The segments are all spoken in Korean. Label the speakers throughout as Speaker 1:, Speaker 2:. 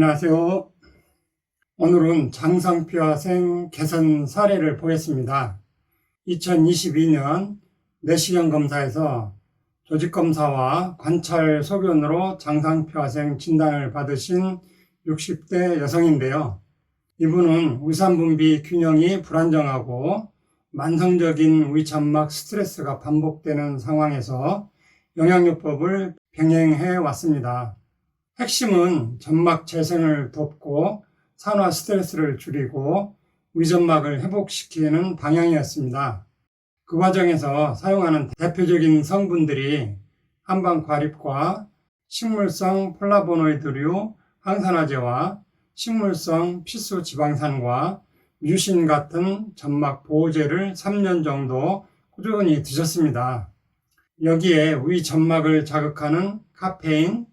Speaker 1: 안녕하세요. 오늘은 장성피화생 개선 사례를 보겠습니다. 2022년 내시경 검사에서 조직검사와 관찰 소견으로 장상피화생 진단을 받으신 60대 여성인데요. 이분은 위산분비 균형이 불안정하고 만성적인 위점막 스트레스가 반복되는 상황에서 영양요법을 병행해 왔습니다. 핵심은 점막 재생을 돕고 산화 스트레스를 줄이고 위점막을 회복시키는 방향이었습니다. 그 과정에서 사용하는 대표적인 성분들이 한방과립과 식물성 플라보노이드류 항산화제와 식물성 필수 지방산과 뮤신 같은 점막 보호제를 3년 정도 꾸준히 드셨습니다. 여기에 위 점막을 자극하는 카페인,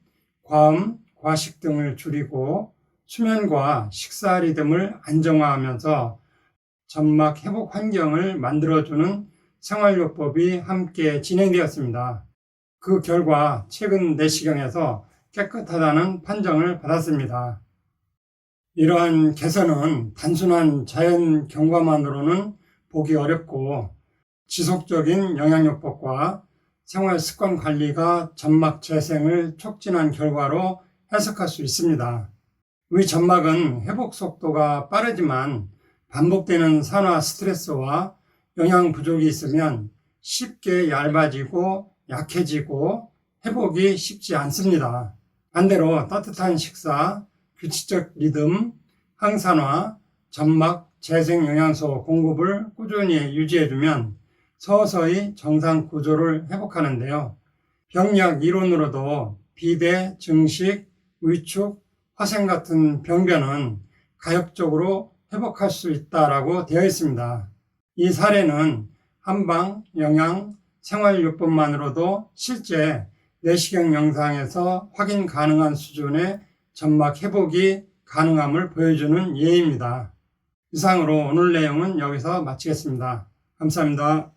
Speaker 1: 과음, 과식 등을 줄이고 수면과 식사 리듬을 안정화하면서 점막 회복 환경을 만들어주는 생활요법이 함께 진행되었습니다. 그 결과 최근 내시경에서 깨끗하다는 판정을 받았습니다. 이러한 개선은 단순한 자연 경과만으로는 보기 어렵고 지속적인 영양요법과 생활 습관 관리가 점막 재생을 촉진한 결과로 해석할 수 있습니다. 위 점막은 회복 속도가 빠르지만 반복되는 산화 스트레스와 영양 부족이 있으면 쉽게 얇아지고 약해지고 회복이 쉽지 않습니다. 반대로 따뜻한 식사, 규칙적 리듬, 항산화, 점막, 재생 영양소 공급을 꾸준히 유지해주면 서서히 정상 구조를 회복하는데요. 병약 이론으로도 비대, 증식, 위축, 화생 같은 병변은 가역적으로 회복할 수 있다라고 되어 있습니다. 이 사례는 한방, 영양, 생활요법만으로도 실제 내시경 영상에서 확인 가능한 수준의 점막 회복이 가능함을 보여주는 예입니다. 이상으로 오늘 내용은 여기서 마치겠습니다. 감사합니다.